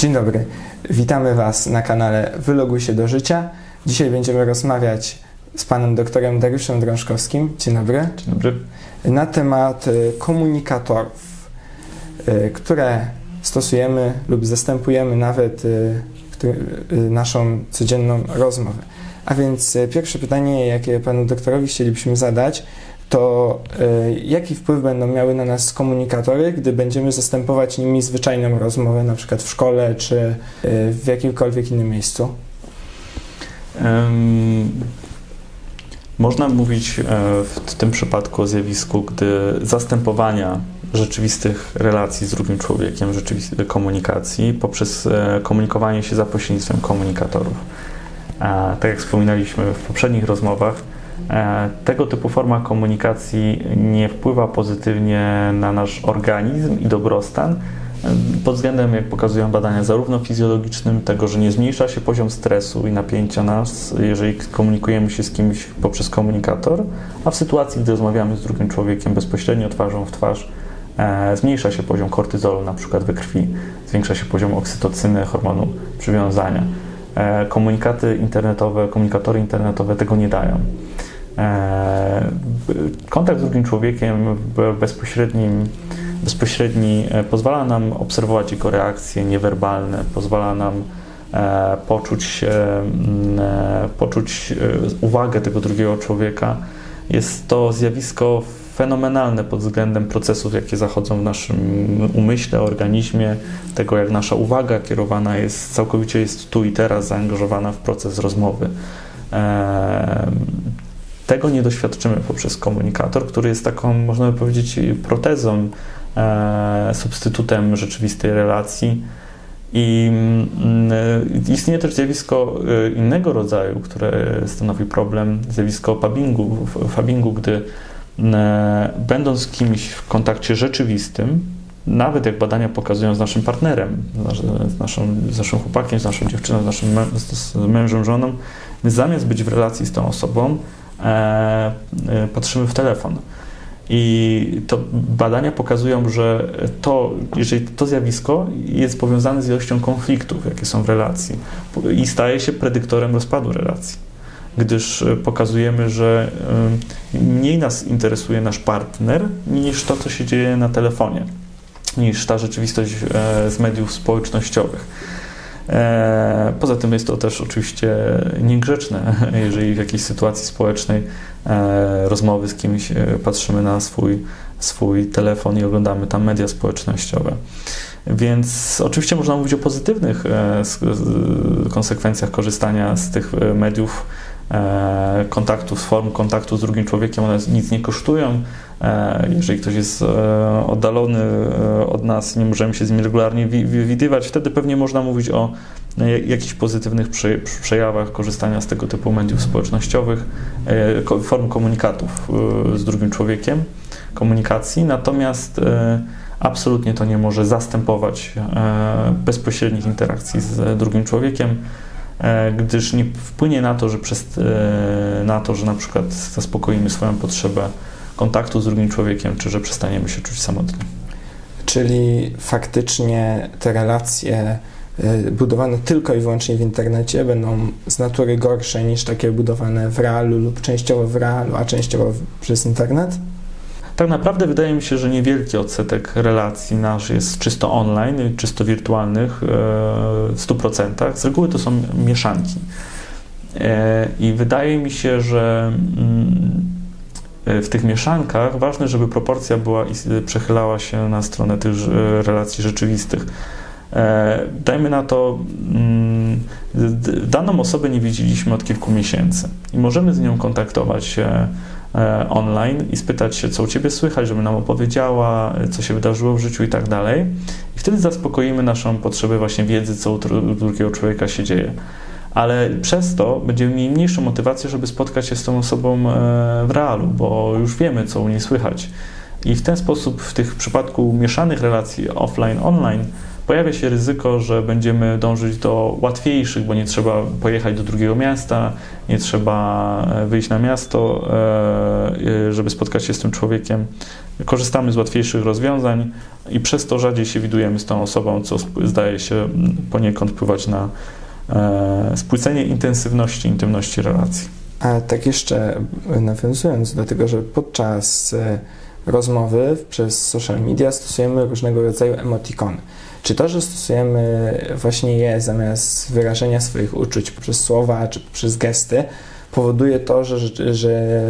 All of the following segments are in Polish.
Dzień dobry, witamy Was na kanale Wyloguj się do życia. Dzisiaj będziemy rozmawiać z panem doktorem Dariuszem Drążkowskim. Dzień dobry. Dzień dobry. Na temat y, komunikatorów, y, które stosujemy lub zastępujemy nawet y, naszą codzienną rozmowę. A więc pierwsze pytanie, jakie panu doktorowi chcielibyśmy zadać, to y, jaki wpływ będą miały na nas komunikatory, gdy będziemy zastępować nimi zwyczajną rozmowę, na przykład w szkole czy y, w jakimkolwiek innym miejscu? Można mówić e, w tym przypadku o zjawisku, gdy zastępowania rzeczywistych relacji z drugim człowiekiem, rzeczywistej komunikacji poprzez e, komunikowanie się za pośrednictwem komunikatorów. A Tak jak wspominaliśmy w poprzednich rozmowach, e, tego typu forma komunikacji nie wpływa pozytywnie na nasz organizm i dobrostan, pod względem, jak pokazują badania, zarówno fizjologicznym, tego, że nie zmniejsza się poziom stresu i napięcia nas, jeżeli komunikujemy się z kimś poprzez komunikator, a w sytuacji, gdy rozmawiamy z drugim człowiekiem bezpośrednio twarzą w twarz, e, zmniejsza się poziom kortyzolu na przykład we krwi, zwiększa się poziom oksytocyny, hormonu przywiązania. E, komunikaty internetowe, komunikatory internetowe tego nie dają. E, kontakt z drugim człowiekiem bezpośrednim bezpośredni e, pozwala nam obserwować jego reakcje niewerbalne, pozwala nam e, poczuć, m, e, poczuć uwagę tego drugiego człowieka. Jest to zjawisko fenomenalne pod względem procesów, jakie zachodzą w naszym umyśle, organizmie, tego jak nasza uwaga kierowana jest, całkowicie jest tu i teraz zaangażowana w proces rozmowy. Tego nie doświadczymy poprzez komunikator, który jest taką, można by powiedzieć, protezą, e, substytutem rzeczywistej relacji. I mm, e, istnieje też zjawisko e, innego rodzaju, które stanowi problem, zjawisko fabbingu, f- fabbingu gdy e, będąc kimś w kontakcie rzeczywistym, nawet jak badania pokazują z naszym partnerem, z, nasz, z, naszym chłopakiem, z naszą dziewczyną, z naszym mężem, żoną, my zamiast być w relacji z tą osobą, e, e, patrzymy w telefon. I to badania pokazują, że to, jeżeli to zjawisko jest powiązane z ilością konfliktów, jakie są w relacji i staje się predyktorem rozpadu relacji, gdyż e, pokazujemy, że e, mniej nas interesuje nasz partner niż to, co się dzieje na telefonie, niż ta rzeczywistość z mediów społecznościowych. E, Poza tym jest to też oczywiście niegrzeczne, jeżeli w jakiejś sytuacji społecznej e, rozmowy z kimś e, patrzymy na swój, swój telefon i oglądamy tam media społecznościowe. Więc oczywiście można mówić o pozytywnych konsekwencjach korzystania z tych mediów, kontaktów, form kontaktu z drugim człowiekiem. One nic nie kosztują. E, Jeżeli ktoś jest e, oddalony e, od nas, nie możemy się z nim regularnie wi- wi- widywać, wtedy pewnie można mówić o jakichś pozytywnych prze- przejawach korzystania z tego typu mediów społecznościowych, form komunikatów z drugim człowiekiem, komunikacji. Natomiast absolutnie to nie może zastępować bezpośrednich interakcji z drugim człowiekiem, gdyż nie wpłynie na to, że przez na to, że na przykład zaspokoimy swoją potrzebę kontaktu z drugim człowiekiem, czy że przestaniemy się czuć samotni. Czyli faktycznie te relacje y, budowane tylko i wyłącznie w internecie będą z natury gorsze niż takie budowane w realu lub częściowo w realu, a częściowo przez internet? Tak naprawdę wydaje mi się, że niewielki odsetek relacji nasz jest czysto online, czysto wirtualnych e, w 100%. Z reguły to są mieszanki. E, I wydaje mi się, że mm, w tych mieszankach ważne, żeby proporcja była i przechylała się na stronę tych e, relacji rzeczywistych. E, Dajmy na to, mm, daną osobę nie widzieliśmy od kilku miesięcy i możemy z nią kontaktować się e, online i spytać się, co u Ciebie słychać, żeby nam opowiedziała, e, co się wydarzyło w życiu i tak dalej. I wtedy zaspokoimy naszą potrzebę właśnie wiedzy, co u dru- drugiego człowieka się dzieje. Ale przez to będziemy mieli mniejszą motywację, żeby spotkać się z tą osobą e, w realu, bo już wiemy, co u niej słychać. I w ten sposób, w tych przypadku mieszanych relacji offline-online, pojawia się ryzyko, że będziemy dążyć do łatwiejszych, bo nie trzeba pojechać do drugiego miasta, nie trzeba e, wyjść na miasto, e, żeby spotkać się z tym człowiekiem. Korzystamy z łatwiejszych rozwiązań i przez to rzadziej się widujemy z tą osobą, co zdaje się poniekąd wpływać na spłycenie intensywności, intymności relacji. A tak jeszcze nawiązując do tego, że podczas e, rozmowy przez social media stosujemy różnego rodzaju emotikony. Czy to, że stosujemy właśnie je zamiast wyrażenia swoich uczuć poprzez słowa czy poprzez gesty, powoduje to, że, że, że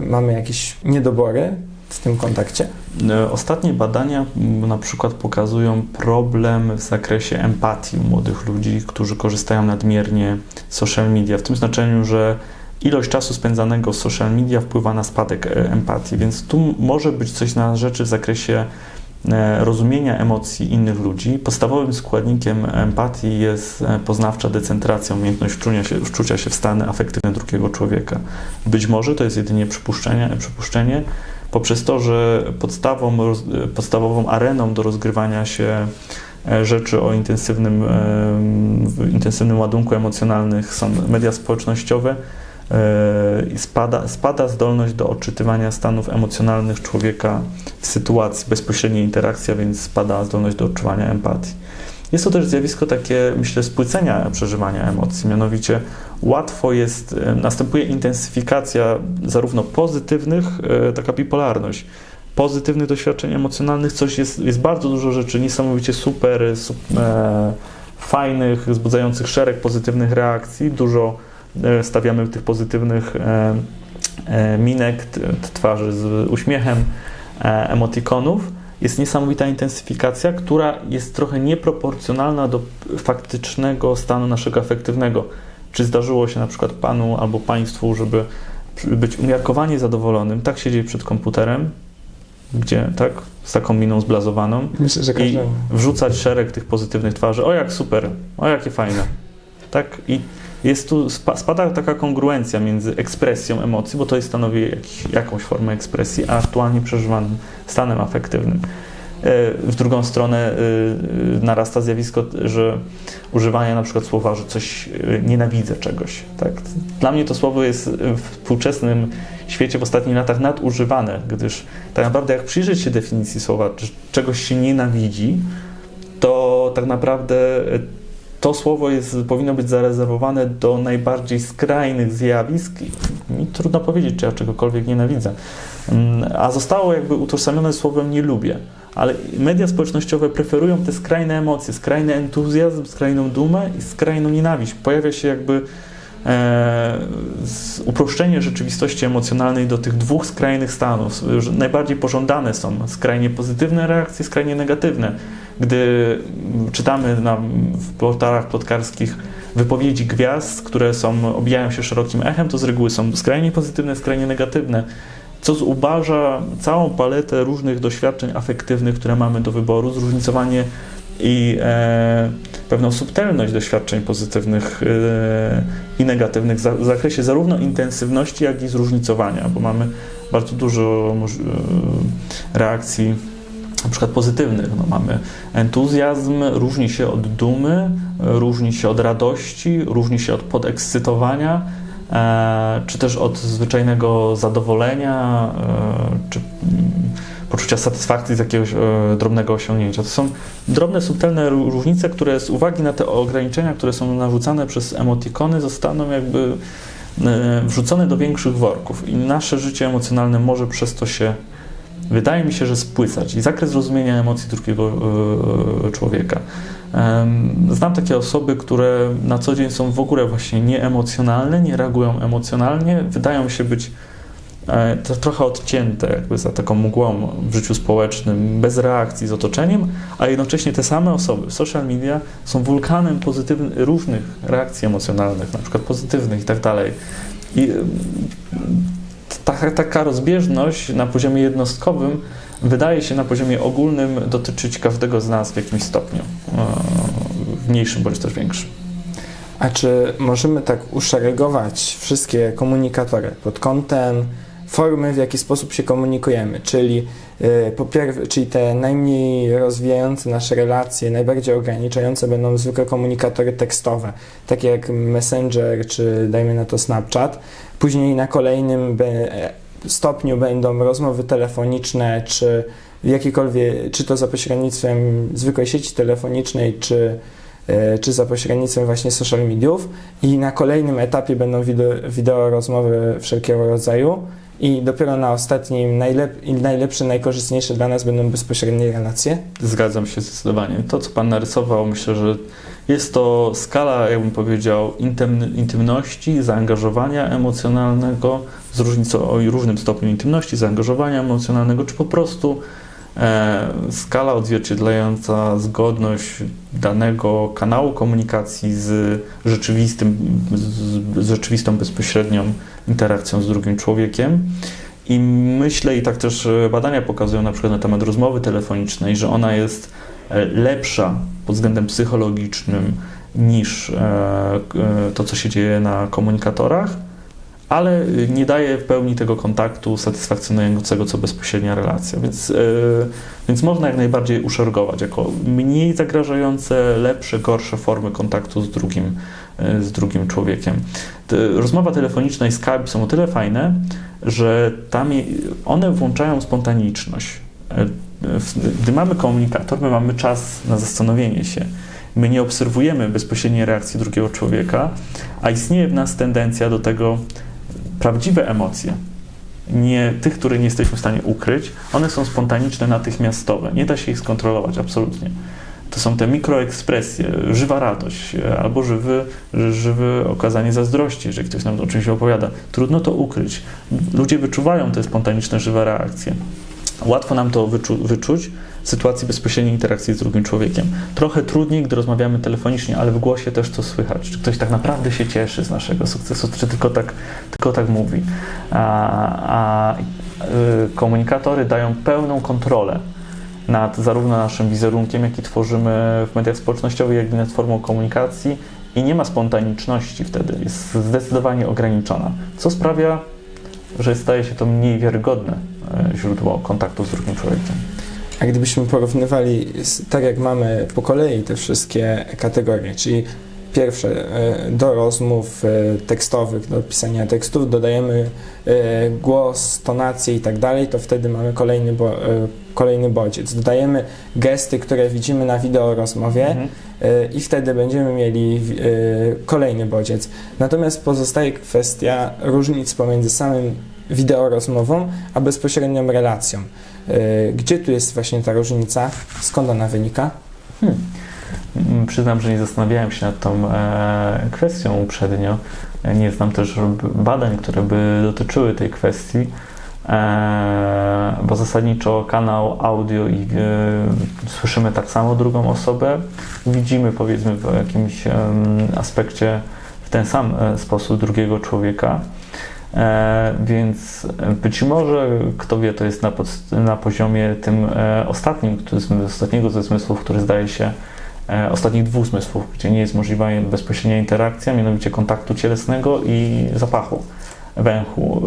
mamy jakieś niedobory w tym kontakcie? E, Ostatnie badania m, na przykład pokazują problem w zakresie empatii u młodych ludzi, którzy korzystają nadmiernie z social media, w tym znaczeniu, że ilość czasu spędzanego w social media wpływa na spadek e, empatii, więc tu może być coś na rzeczy w zakresie e, rozumienia emocji innych ludzi. Podstawowym składnikiem empatii jest poznawcza decentracja, umiejętność wczucia się, wczucia się w stany afektywne drugiego człowieka. Być może to jest jedynie przypuszczenie, przypuszczenie poprzez to, że podstawą, podstawową areną do rozgrywania się e, rzeczy o intensywnym, w intensywnym ładunku emocjonalnych są media społecznościowe, e, i spada, spada zdolność do odczytywania stanów emocjonalnych człowieka w sytuacji, bezpośredniej interakcja, więc spada zdolność do odczuwania empatii. Jest to też zjawisko takie, myślę, spłycenia przeżywania emocji, mianowicie łatwo jest, e, następuje intensyfikacja zarówno pozytywnych, e, taka bipolarność, pozytywnych doświadczeń emocjonalnych, coś jest, jest bardzo dużo rzeczy niesamowicie super, sup, e, fajnych, wzbudzających szereg pozytywnych reakcji, dużo e, stawiamy tych pozytywnych minek, twarzy z uśmiechem, emotikonów. Jest niesamowita intensyfikacja, która jest trochę nieproporcjonalna do faktycznego stanu naszego afektywnego. Czy zdarzyło się na przykład panu albo państwu, żeby być umiarkowanie zadowolonym, tak siedzieć przed komputerem, gdzie tak, z taką miną zblazowaną Myślę, że i wrzucać szereg tych pozytywnych twarzy. O jak super, o jakie fajne. Tak i jest tu, spa, spada taka kongruencja między ekspresją emocji, bo to stanowi jakąś formę ekspresji, a aktualnie przeżywanym stanem afektywnym. E, W drugą stronę y, y, narasta zjawisko, że używanie na przykład słowa, że coś nienawidzę czegoś. Tak? Dla mnie to słowo jest w współczesnym świecie w ostatnich latach nadużywane, gdyż tak naprawdę jak przyjrzeć się definicji słowa, czegoś się nienawidzi, to tak naprawdę to słowo jest, powinno być zarezerwowane do najbardziej skrajnych zjawisk. Mi trudno powiedzieć, czy ja czegokolwiek nienawidzę. Mm, A zostało jakby utożsamione słowem nie lubię. Ale media społecznościowe preferują te skrajne emocje, skrajny entuzjazm, skrajną dumę i skrajną nienawiść. Pojawia się jakby uproszczenie rzeczywistości emocjonalnej do tych dwóch skrajnych stanów. Najbardziej pożądane są skrajnie pozytywne reakcje, skrajnie negatywne. Gdy czytamy na, w portalach plotkarskich wypowiedzi gwiazd, które są, obijają się szerokim echem, to z reguły są skrajnie pozytywne, skrajnie negatywne co zubaża całą paletę różnych doświadczeń afektywnych, które mamy do wyboru, zróżnicowanie i e, pewną subtelność doświadczeń pozytywnych e, i negatywnych w za- w zakresie zarówno intensywności, jak i zróżnicowania, bo mamy bardzo dużo e, reakcji na przykład pozytywnych. No, mamy entuzjazm, różni się od dumy, różni się od radości, różni się od podekscytowania, e, czy też od zwyczajnego zadowolenia, e, czy poczucia satysfakcji z jakiegoś e, drobnego osiągnięcia. To są drobne, subtelne ró- różnice, które z uwagi na te ograniczenia, które są narzucane przez emotikony, zostaną jakby e, wrzucone do większych worków i nasze życie emocjonalne może przez to się wydaje mi się, że spłycać i zakres rozumienia emocji drugiego e, człowieka. Znam takie osoby, które na co dzień są w ogóle właśnie nieemocjonalne, nie reagują emocjonalnie, wydają się być to trochę odcięte jakby za taką mgłą w życiu społecznym, bez reakcji z otoczeniem, a jednocześnie te same osoby w social media są wulkanem pozytywnych, różnych reakcji emocjonalnych, na przykład pozytywnych i tak dalej. I em, taka, taka rozbieżność na poziomie jednostkowym wydaje się na poziomie ogólnym dotyczyć każdego z nas w jakimś stopniu, e, mniejszym bądź też większym. A czy możemy tak uszeregować wszystkie komunikatory pod kątem formy, w jaki sposób się komunikujemy, czyli, y, po pier- czyli te najmniej rozwijające nasze relacje, najbardziej ograniczające będą zwykle komunikatory tekstowe, takie jak Messenger czy dajmy na to Snapchat. Później na kolejnym e, stopniu będą rozmowy telefoniczne, czy jakiekolwiek, czy to za pośrednictwem zwykłej sieci telefonicznej, czy, e, czy za pośrednictwem właśnie social mediów. I na kolejnym etapie będą wideo, wideo rozmowy wszelkiego rodzaju. I dopiero na ostatnim, najlep- najlepsze, najkorzystniejsze dla nas będą bezpośrednie relacje. Zgadzam się zdecydowanie. To, co Pan narysował, myślę, że jest to skala, jakbym powiedział, intym, intymności, zaangażowania emocjonalnego, z różnicą o różnym stopniu intymności, zaangażowania emocjonalnego, czy po prostu skala odzwierciedlająca zgodność danego kanału komunikacji z rzeczywistym, z, z rzeczywistą bezpośrednią interakcją z drugim człowiekiem. I myślę, i tak też e, badania pokazują na przykład na temat rozmowy telefonicznej, że ona jest e, lepsza pod względem psychologicznym niż e, e, to, co się dzieje na komunikatorach, ale nie daje w pełni tego kontaktu satysfakcjonującego, co bezpośrednia relacja. Więc, e, więc można jak najbardziej uszergować jako mniej zagrażające, lepsze, gorsze formy kontaktu z drugim, e, z drugim człowiekiem. Rozmowa telefoniczna i Skype są o tyle fajne, że tam one włączają spontaniczność. Gdy mamy komunikator, my mamy czas na zastanowienie się. My nie obserwujemy bezpośredniej reakcji drugiego człowieka, a istnieje w nas tendencja do tego, prawdziwe emocje, nie tych, które nie jesteśmy w stanie ukryć, one są spontaniczne, natychmiastowe. Nie da się ich skontrolować, absolutnie. To są te mikroekspresje, żywa radość e, albo żywy, żywe okazanie zazdrości, jeżeli ktoś nam o czymś opowiada. Trudno to ukryć. Ludzie wyczuwają te spontaniczne, żywe reakcje. Łatwo nam to wyczu- wyczuć sytuacji bezpośredniej interakcji z drugim człowiekiem. Trochę trudniej, gdy rozmawiamy telefonicznie, ale w głosie też to słychać. Czy ktoś tak naprawdę się cieszy z naszego sukcesu, czy tylko tak, tylko tak mówi. A, a y, komunikatory dają pełną kontrolę nad zarówno naszym wizerunkiem, jaki tworzymy w mediach społecznościowych, jak i nad formą komunikacji i nie ma spontaniczności wtedy, jest zdecydowanie ograniczona, co sprawia, że staje się to mniej wiarygodne e, źródło kontaktu z drugim człowiekiem. A gdybyśmy porównywali, tak jak mamy po kolei te wszystkie kategorie, czyli pierwsze e, do rozmów e, tekstowych, do pisania tekstów, dodajemy e, głos, tonację i tak dalej, to wtedy mamy kolejny, bo, kolejny bodziec. Dodajemy gesty, które widzimy na wideo rozmowie Mhm. i wtedy będziemy mieli kolejny bodziec. Natomiast pozostaje kwestia różnic pomiędzy samym wideo rozmową, a bezpośrednią relacją. E, Gdzie tu jest właśnie ta różnica? Skąd ona wynika? Hmm. Mm, Przyznam, że nie zastanawiałem się nad tą e, kwestią uprzednio. E, Nie znam też badań, które by dotyczyły tej kwestii, e, bo zasadniczo kanał audio i e, słyszymy tak samo drugą osobę, widzimy powiedzmy w jakimś aspekcie w ten sam e, sposób drugiego człowieka. E, więc być może, kto wie, to jest na, na poziomie tym e, ostatnim, który, ostatniego ze zmysłów, który zdaje się e, ostatnich dwóch zmysłów, gdzie nie jest możliwa bezpośrednia interakcja, mianowicie kontaktu cielesnego i zapachu węchu.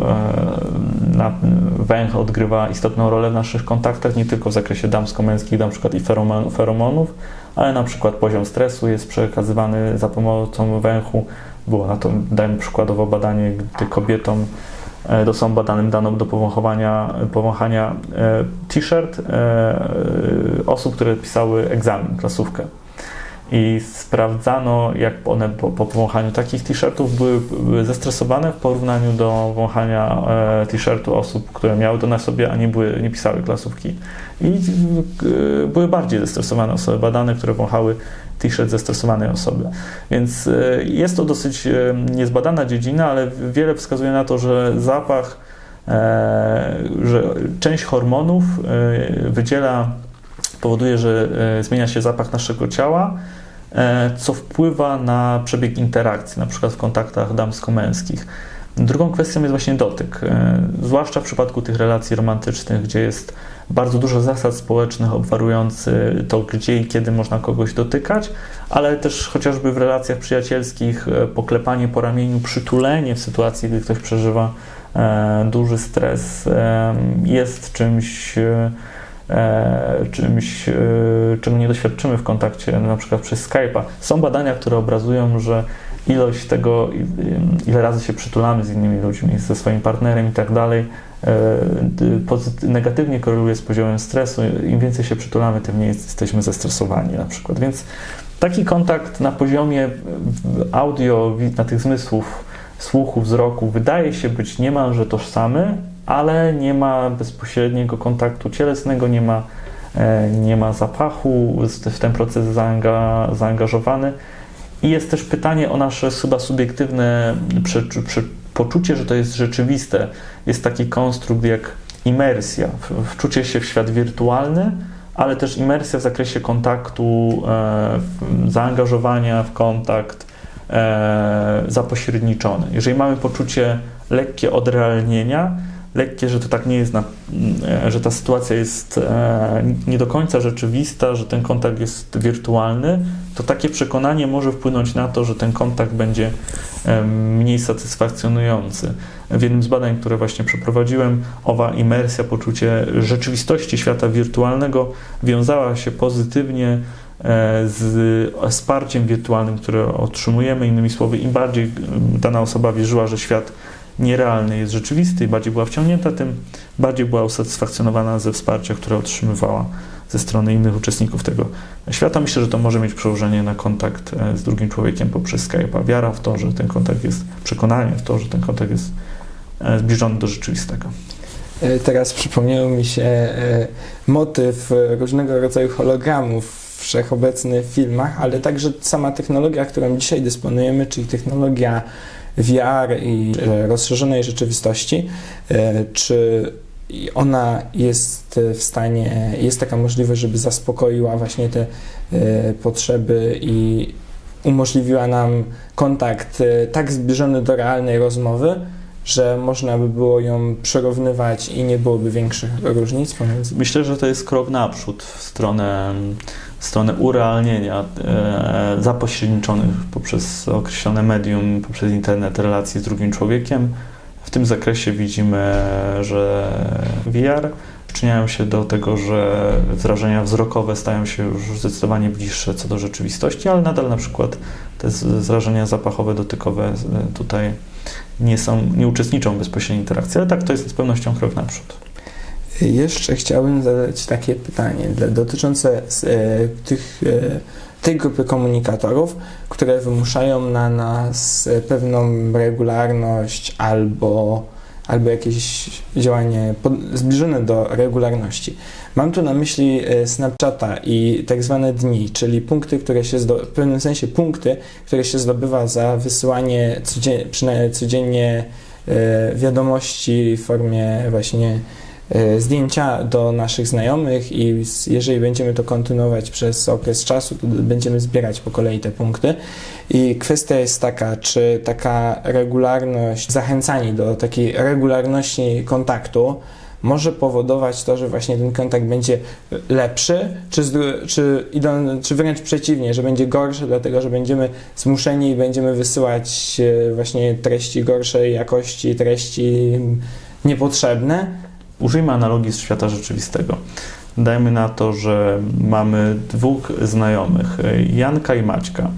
Węch odgrywa istotną rolę w naszych kontaktach, nie tylko w zakresie damsko-męskich, na przykład i feromon, feromonów, ale na przykład poziom stresu jest przekazywany za pomocą węchu. Było na to, dajmy przykładowo badanie, gdy kobietom e, do są badanym dano do powąchowania, powąchania e, t-shirt e, osób, które pisały egzamin, klasówkę. I sprawdzano, jak one po, po powąchaniu takich t-shirtów były, były zestresowane w porównaniu do wąchania e, t-shirtu osób, które miały to na sobie, a nie, były, nie pisały klasówki. I e, były bardziej zestresowane osoby badane, które wąchały t-shirt zestresowanej osoby. Więc e, jest to dosyć e, niezbadana dziedzina, ale wiele wskazuje na to, że zapach, e, że część hormonów e, wydziela, powoduje, że e, zmienia się zapach naszego ciała, co wpływa na przebieg interakcji, na przykład w kontaktach damsko-męskich. Drugą kwestią jest właśnie dotyk, e, zwłaszcza w przypadku tych relacji romantycznych, gdzie jest bardzo dużo zasad społecznych obwarujący to, gdzie i kiedy można kogoś dotykać, ale też chociażby w relacjach przyjacielskich e, poklepanie po ramieniu, przytulenie w sytuacji, gdy ktoś przeżywa e, duży stres e, jest czymś, e, czymś, e, czego nie doświadczymy w kontakcie na przykład przez Skype'a. Są badania, które obrazują, że ilość tego, ile razy się przytulamy z innymi ludźmi, ze swoim partnerem i tak dalej, e, negatywnie koreluje z poziomem stresu. Im więcej się przytulamy, tym mniej jesteśmy zestresowani na przykład. Więc taki kontakt na poziomie audio, na tych zmysłów, słuchu, wzroku, wydaje się być niemalże tożsamy, ale nie ma bezpośredniego kontaktu cielesnego, nie ma, e, nie ma zapachu, w ten proces zaanga, zaangażowany. I jest też pytanie o nasze chyba subiektywne poczucie, że to jest rzeczywiste. Jest taki konstrukt jak imersja, wczucie się w świat wirtualny, ale też imersja w zakresie kontaktu, e, zaangażowania w kontakt e, zapośredniczony. Jeżeli mamy poczucie lekkie odrealnienia, lekkie, że to tak nie jest, na, e, że ta sytuacja jest e, nie do końca rzeczywista, że ten kontakt jest wirtualny, to takie przekonanie może wpłynąć na to, że ten kontakt będzie e, mniej satysfakcjonujący. W jednym z badań, które właśnie przeprowadziłem, owa imersja, poczucie rzeczywistości świata wirtualnego wiązała się pozytywnie z wsparciem wirtualnym, które otrzymujemy. Innymi słowy, im bardziej dana osoba wierzyła, że świat nierealny jest rzeczywisty i bardziej była wciągnięta, tym bardziej była usatysfakcjonowana ze wsparcia, które otrzymywała ze strony innych uczestników tego świata. Myślę, że to może mieć przełożenie na kontakt e, z drugim człowiekiem poprzez Skype'a. Wiara w to, że ten kontakt jest, przekonanie w to, że ten kontakt jest e, zbliżony do rzeczywistego. E, Teraz przypomniał mi się motyw różnego rodzaju hologramów wszechobecny w filmach, ale także sama technologia, którą dzisiaj dysponujemy, czyli technologia VR i e, rozszerzonej rzeczywistości, e, czy ona jest w stanie, jest taka możliwość, żeby zaspokoiła właśnie te e, potrzeby i umożliwiła nam kontakt tak zbliżony do realnej rozmowy, że można by było ją przerównywać i nie byłoby większych różnic pomiędzy. Myślę, że to jest krok naprzód w stronę, stronę urealnienia e, zapośredniczonych poprzez określone medium, poprzez internet relacji z drugim człowiekiem. W tym zakresie widzimy, że VR przyczyniają się do tego, że wrażenia wzrokowe stają się już zdecydowanie bliższe co do rzeczywistości, ale nadal na przykład te wrażenia zapachowe, dotykowe e, tutaj nie, są, nie uczestniczą w bezpośredniej interakcji, ale tak to jest z pewnością krok naprzód. Jeszcze chciałbym zadać takie pytanie dotyczące e, tych, e, tej grupy komunikatorów, które wymuszają na nas e, pewną regularność albo, albo jakieś działanie pod, zbliżone do regularności. Mam tu na myśli Snapchata i tak zwane dni, czyli punkty, które się zdo, w pewnym sensie punkty, które się zdobywa za wysyłanie codziennie, codziennie wiadomości w formie właśnie zdjęcia do naszych znajomych i jeżeli będziemy to kontynuować przez okres czasu, to będziemy zbierać po kolei te punkty. I kwestia jest taka, czy taka regularność, zachęcanie do takiej regularności kontaktu może powodować to, że właśnie ten kontakt będzie lepszy, czy, czy, czy wręcz przeciwnie, że będzie gorszy, dlatego że będziemy zmuszeni i będziemy wysyłać e, właśnie treści gorszej jakości, treści niepotrzebne, Użyjmy analogii z świata rzeczywistego. Dajmy na to, że mamy dwóch znajomych, Janka i Maćka.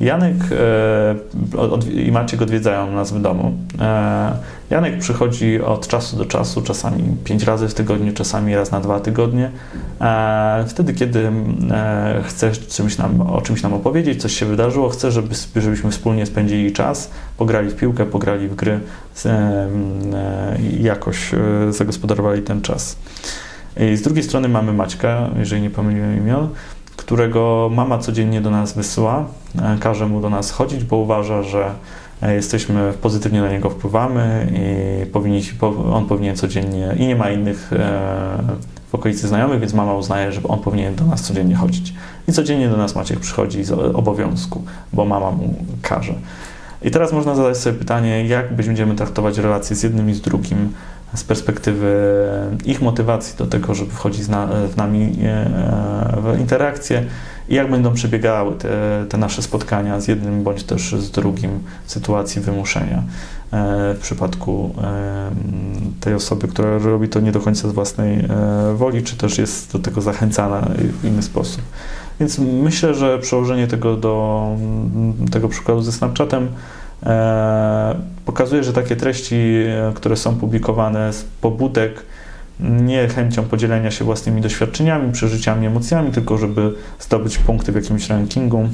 Janek e, i Maciek odwiedzają nas w domu. E, Janek przychodzi od czasu do czasu, czasami pięć razy w tygodniu, czasami raz na dwa tygodnie. E, wtedy, kiedy e, chce czymś nam, o czymś nam opowiedzieć, coś się wydarzyło, chce, żeby, żebyśmy wspólnie spędzili czas, pograli w piłkę, pograli w gry e, jakoś zagospodarowali ten czas. I z drugiej strony mamy Maćka, jeżeli nie pomyliłem imion, którego mama codziennie do nas wysyła, każe mu do nas chodzić, bo uważa, że jesteśmy, pozytywnie na niego wpływamy i powinni, on powinien codziennie, i nie ma innych e, w okolicy znajomych, więc mama uznaje, że on powinien do nas codziennie chodzić. I codziennie do nas Maciek przychodzi z obowiązku, bo mama mu każe. I teraz można zadać sobie pytanie, jak będziemy traktować relacje z jednym i z drugim z perspektywy ich motywacji do tego, żeby wchodzić z, na, z nami e, w interakcję i jak będą przebiegały te, te nasze spotkania z jednym bądź też z drugim w sytuacji wymuszenia. w przypadku e, tej osoby, która robi to nie do końca z własnej e, woli, czy też jest do tego zachęcana w inny sposób. Więc myślę, że przełożenie tego do tego przykładu ze Snapchatem e, pokazuje, że takie treści, e, które są publikowane z pobudek, nie chęcią podzielenia się własnymi doświadczeniami, przeżyciami, emocjami, tylko żeby zdobyć punkty w jakimś rankingu,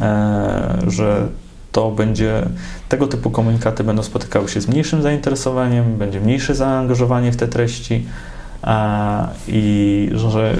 e, że to będzie, tego typu komunikaty będą spotykały się z mniejszym zainteresowaniem, będzie mniejsze zaangażowanie w te treści i że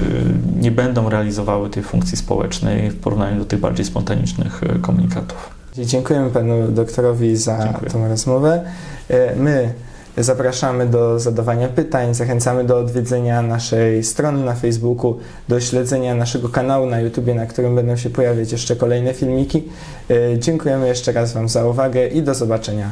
nie będą realizowały tej funkcji społecznej w porównaniu do tych bardziej spontanicznych e, komunikatów. Dziękujemy panu doktorowi za Dziękuję. tą rozmowę. E, My zapraszamy do zadawania pytań, zachęcamy do odwiedzenia naszej strony na Facebooku, do śledzenia naszego kanału na YouTube, na którym będą się pojawiać jeszcze kolejne filmiki. E, Dziękujemy jeszcze raz Wam za uwagę i do zobaczenia.